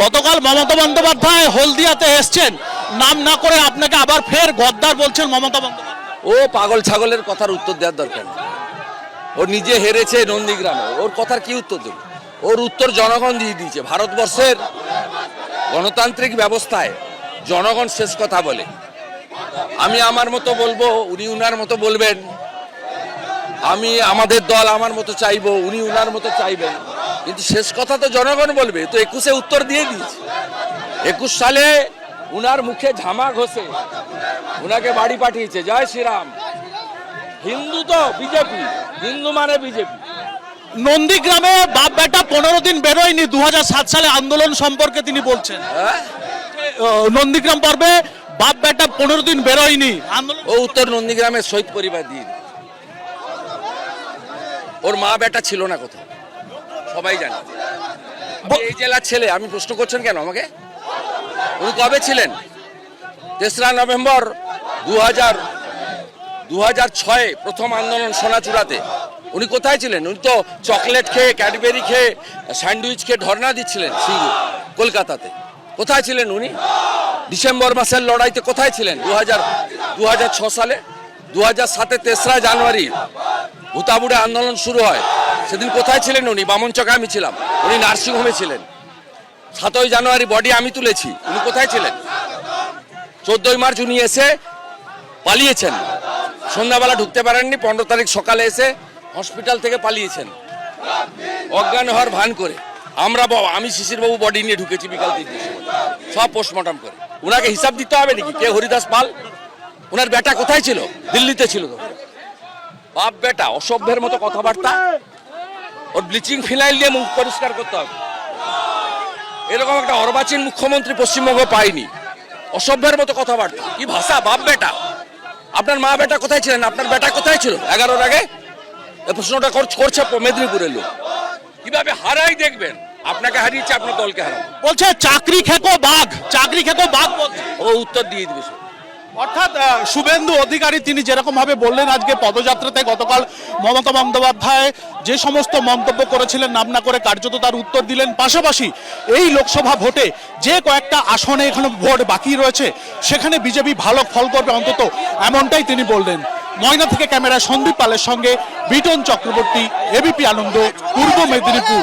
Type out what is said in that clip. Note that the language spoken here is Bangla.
গতকাল মমতা বন্দ্যোপাধ্যায় হলদিয়াতে এসছেন। নাম না করে আপনাকে আবার ফের গদ্দার বলছেন মমতা বন্দ্যোপাধ্যায়। ও পাগল ছাগলের কথার উত্তর দেওয়ার দরকার ও নিজে হেরেছে নন্দীগ্রামে। ওর কথার কি উত্তর দেবে? ওর উত্তর জনগণ দিয়ে দিয়েছে। ভারতবর্ষের গণতান্ত্রিক ব্যবস্থায় জনগণ শেষ কথা বলে। আমি আমার মতো বলব, উনি উনার মতো বলবেন। আমি আমাদের দল আমার মতো চাইব উনি উনার মতো চাইবেন। কিন্তু শেষ কথা তো জনগণ বলবে তো একুশে উত্তর দিয়ে দিয়েছে। একুশ সালে উনার মুখে ঝামা ঘষে উনাকে বাড়ি পাঠিয়েছে। জয় শ্রীরাম। হিন্দু তো বিজেপি হিন্দু মানে বিজেপি। নন্দীগ্রামে বাপ বেটা পনেরো দিন বেরোয়নি দু হাজার সাত সালে আন্দোলন সম্পর্কে তিনি বলছেন। হ্যাঁ? নন্দীগ্রাম পর্বে বাপ বেটা পনেরো দিন বেরোয়নি। আন্দোলন ও উত্তর নন্দীগ্রামের শহীদ পরিবার দিয়ে। ওর মা বেটা ছিল না কোথাও। সবাই জানে। এই জেলার ছেলে, আমি প্রশ্ন করছেন কেন আমাকে? উনি কবে ছিলেন? তেসরা নভেম্বর দু হাজার দু হাজার ছয়ে প্রথম আন্দোলন সোনাচূড়াতে। উনি কোথায় ছিলেন? উনি তো চকলেট খেয়ে, ক্যাডবেরি খেয়ে, স্যান্ডউইচ খেয়ে ধর্ণা দিচ্ছিলেন সিঙ্গু কলকাতাতে। কোথায় ছিলেন উনি? ডিসেম্বর মাসের লড়াইতে কোথায় ছিলেন? দু হাজার দু হাজার ছ সালে? দু হাজার সাতে তেসরা জানুয়ারি ভূতাবুড়ে আন্দোলন শুরু হয়। সেদিন কোথায় ছিলেন উনি? বামনচকে আমি ছিলাম। উনি নার্সিংহোমে ছিলেন। সাতই জানুয়ারি বডি আমি তুলেছি। উনি কোথায় ছিলেন? চোদ্দই মার্চ উনি এসে পালিয়েছেন। সন্ধ্যাবেলা ঢুকতে পারেননি, পনেরো তারিখ সকালে এসে হসপিটাল থেকে পালিয়েছেন। অজ্ঞান হওয়ার ভান করে। আমরা আমি শিশির বাবু বডি নিয়ে ঢুকেছি বিকাল সময়। সব পোস্টমর্টম করে। ওনাকে হিসাব দিতে হবে নাকি? কে হরিদাস পাল? ওনার বেটা কোথায় ছিল? দিল্লিতে ছিল তো বাপ বেটা অসভ্যের মতো কথাবার্তা। ওর ব্লিচিং ফিনাইল দিয়ে মুখ পরিষ্কার করতে হবে। এরকম একটা অর্বাচীন মুখ্যমন্ত্রী পশ্চিমবঙ্গ পায়নি। অসভ্যের মতো কথাবার্তা। কি ভাষা বাপ বেটা? আপনার মা বেটা কোথায় ছিলেন? আপনার বেটা কোথায় ছিল? এগারোর আগে? এ প্রশ্নটা করছে মেদিনীপুরের লোক। কীভাবে হারাই দেখবেন? আপনাকে হারিয়েছে আপনার দলকে হারাবো। বলছে চাকরি খেকো বাঘ চাকরি খেকো বাঘ ও উত্তর দিয়ে দিবে। অর্থাৎ শুভেন্দু অধিকারী তিনি যেরকম ভাবে বললেন আজকে পদযাত্রাতে গতকাল মমতা বন্দ্যোপাধ্যায় যে সমস্ত মন্তব্য করেছিলেন, নাম না করে কার্যত তার উত্তর দিলেন। পাশাপাশি এই লোকসভা ভোটে যে কয়েকটা আসনে এখানে ভোট বাকি রয়েছে, সেখানে বিজেপি ভালো ফল করবে অন্তত এমনটাই তিনি বললেন। ময়না থেকে ক্যামেরা সন্দীপ পালের সঙ্গে বিটন চক্রবর্তী এবিপি আনন্দ, পূর্ব মেদিনীপুর।